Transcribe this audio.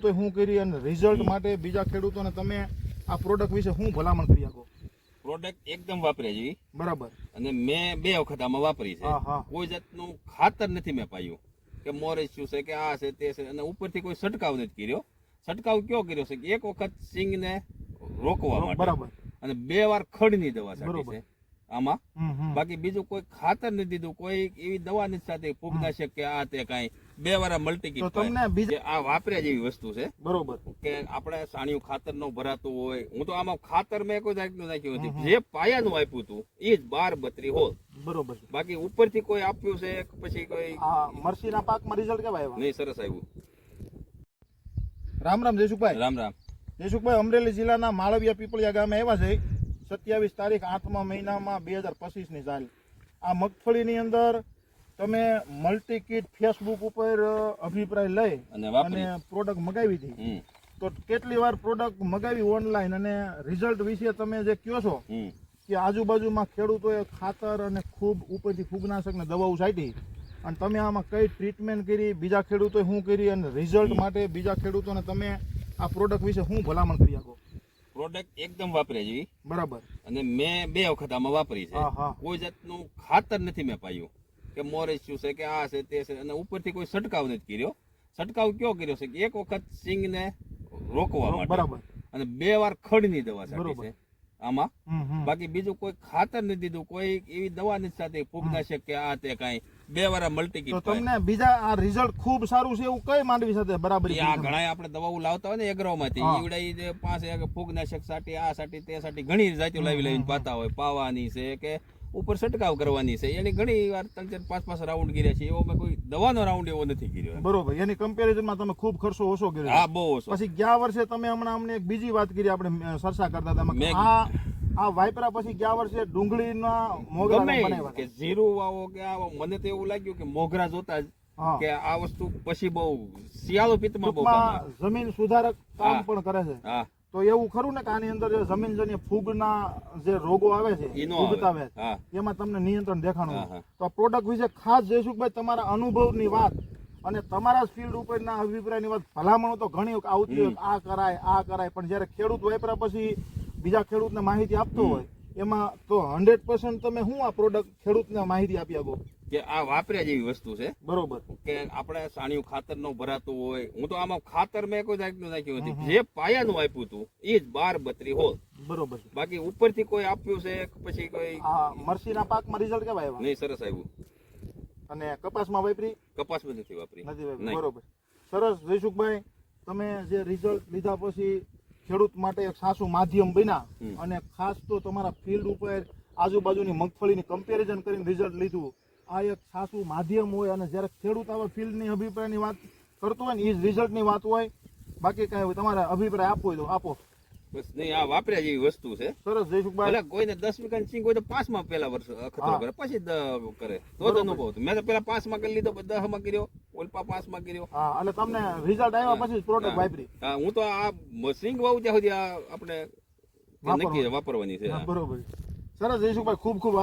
ખેડૂતોએ શું કરી અને રિઝલ્ટ માટે બીજા ખેડૂતોને તમે આ પ્રોડક્ટ વિશે શું ભલામણ કરી શકો? પ્રોડક્ટ એકદમ વાપરે જેવી બરાબર. અને મેં બે વખત આમાં વાપરી છે. કોઈ જાતનું ખાતર નથી મેં પાયું. કે મોરેચ્યું છે કે આ છે તે છે. અને ઉપરથી કોઈ છંટકાવ નથી કર્યો. છંટકાવ કયો કર્યો છે? કે એક વખત સિંગને રોકવા માટે. બરાબર. અને બે વાર ખડની દવા છાંટી. છે. આમાં. બાકી બીજું કોઈ ખાતર નથી દીધું. કોઈ એવી દવા નથી સાથે ફૂગનાશક કે આ તે કાંઈ. બે વાર મલ્ટી તો તમને બીજા આ વાપર્યા જેવી વસ્તુ છે. બરોબર. કે આપણે સાણિયું ખાતર નો ભરાતું હોય. હું તો આમાં ખાતર મેં કોઈ જાતનું નાખ્યું નથી. જે પાયાનું આપ્યું હતું એ જ બાર બત્રી હોલ. બરોબર. બાકી ઉપરથી કોઈ આપ્યું છે પછી કોઈ મરસીના પાકમાં રિઝલ્ટ કેવા આવ્યા? નહીં સરસ આવ્યું. રામ રામ જયસુખભાઈ. રામ રામ. જયસુખભાઈ અમરેલી જિલ્લાના માળવિયા પીપળિયા ગામે આવ્યા છે. સત્યાવીસ તારીખ આઠમા મહિનામાં બે હજાર પચીસની સાલ આ મગફળીની અંદર તમે મલ્ટી કીટ ફેસબુક ઉપર અભિપ્રાય લઈ અને પ્રોડક્ટ મગાવી હતી તો કેટલી વાર પ્રોડક્ટ મગાવી ઓનલાઈન અને રિઝલ્ટ વિશે તમે જે કહો છો કે આજુબાજુમાં ખેડૂતોએ ખાતર અને ખૂબ ઉપરથી ફૂગનાશક ને દવાઓ છાંટી અને તમે આમાં કઈ ટ્રીટમેન્ટ કરી બીજા ખેડૂતોએ શું કરી અને રિઝલ્ટ માટે બીજા ખેડૂતોને તમે આ પ્રોડક્ટ વિશે શું ભલામણ કરી શકો? પ્રોડક્ટ એકદમ વાપરે જેવી બરાબર. અને મેં બે વખત આમાં વાપરી છે. કોઈ જાતનું ખાતર નથી મેં પાયું. કે મોરેચ્યું છે કે આ છે તે છે. અને ઉપરથી કોઈ છંટકાવ નથી કર્યો. છંટકાવ કયો કર્યો છે કે એક વખત સિંગને રોકવા માટે બરાબર. અને બે વાર ખડની દવા છાંટી છે. આમાં. બાકી બીજું કોઈ ખાતર નથી દીધું. કોઈ એવી દવા નથી સાથે ફૂગનાશક કે આ તે કાંઈ. બે વાર મલ્ટી તો કીટ તમને બીજા આ રિઝલ્ટ ખૂબ સારું છે એવું કઈ માંડવી સાથે બરાબર આ ઘણા આપણે દવાઓ લાવતા હોય ને એગ્રોમાંથી. ઈવડાઈ પાસે ફૂગનાશક સાટી આ સાટી તે સાટી ઘણી જાતિઓ લાવી લાવીને પાતા હોય. પાવાની છે કે ઉપર છંટકાવ કરવાની છે. એની ઘણી વાર ત્રણ ચાર પાંચ પાંચ રાઉન્ડ ગીર્યા છે. એવો મેં કોઈ દવાનો રાઉન્ડ એવો નથી ગીર્યો બરોબર. એની કમ્પેરિઝનમાં તમે ખૂબ ખર્ચો ઓછો કર્યો હા બહુ ઓછો. પછી ગયા વર્ષે તમે હમણાં અમને એક બીજી વાત કરી આપણે સરસા કરતા હતા. આ આ વાયપરા પછી ગયા વર્ષે ડુંગળીના મોગરા બનાવ્યા કે જીરું વાવો કે આવો મને તો એવું લાગ્યું કે મોગરા જોતા જ કે આ વસ્તુ પછી બહુ શિયાળો પિત્તમાં બહુ જમીન સુધારક કામ પણ કરે છે. હા. તો એવું ખરું ને કે આની અંદર જે જમીન જન્ય ફૂગના જે રોગો આવે છે હા. એમાં તમને નિયંત્રણ દેખાણું. તો આ પ્રોડક્ટ વિશે ખાસ જયસુખભાઈ તમારા અનુભવની વાત અને તમારા ફિલ્ડ ઉપરના અભિપ્રાયની વાત ભલામણો તો ઘણી આવતી હોય આ કરાય આ કરાય પણ જ્યારે ખેડૂત વાપરા પછી બીજા ખેડૂતને માહિતી આપતો હોય એમાં તો હંડ્રેડ પર્સન્ટ તમે શું આ પ્રોડક્ટ ખેડૂતને માહિતી આપી આપો કે આ વાપર્યા જેવી વસ્તુ છે. બરોબર. કે આપણે સાણિયું ખાતર નો ભરાતું હોય હું તો આમાં ખાતર મેં કોઈ જાતનું નાખ્યું નથી. જે પાયાનું આપ્યું હતું એ જ બાર બત્રી હોલ. બરોબર. બાકી ઉપરથી કોઈ આપ્યું છે પછી કોઈ મરસીના પાકમાં રિઝલ્ટ કેવા આવ્યા? નહીં સરસ આવ્યું. અને કપાસમાં વાપરી? કપાસમાં નથી વાપરી. નથી વાપરી. બરોબર. સરસ જયસુખભાઈ તમે જે રિઝલ્ટ લીધા પછી ખેડૂત માટે એક સાસુ માધ્યમ બન્યા. અને ખાસ તો તમારા ફિલ્ડ ઉપર આજુબાજુની મગફળીની કમ્પેરિઝન કરીને રિઝલ્ટ લીધું. આ એક સાસું માધ્યમ હોય અને જ્યારે ખેડૂત આવા ફિલ્ડની અભિપ્રાયની વાત કરતો હોય ને એ જ રિઝલ્ટની વાત હોય. બાકી કાંઈ તમારે અભિપ્રાય આપવો હોય તો આપો. બસ નહીં આ વાપર્યા જેવી વસ્તુ છે. સરસ જયસુખભાઈ ભલે કોઈને દસ વીઘા સિંગ હોય તો પાંચમાં પેલા વર્ષ ખતરો કરે પછી કરે. તો જ અનુભવ. મેં તો પેલા પાંચમાં કરી લીધો દસમાં કર્યો ઓલપા પાંચમાં કર્યો. હા એટલે તમને રિઝલ્ટ આવ્યા પછી પ્રોડક્ટ વાપરી. હા હું તો આ સિંગ વાવ ત્યાં સુધી આ આપણે નક્કી વાપરવાની છે. બરોબર. સરસ જયસુખભાઈ ખૂબ ખૂબ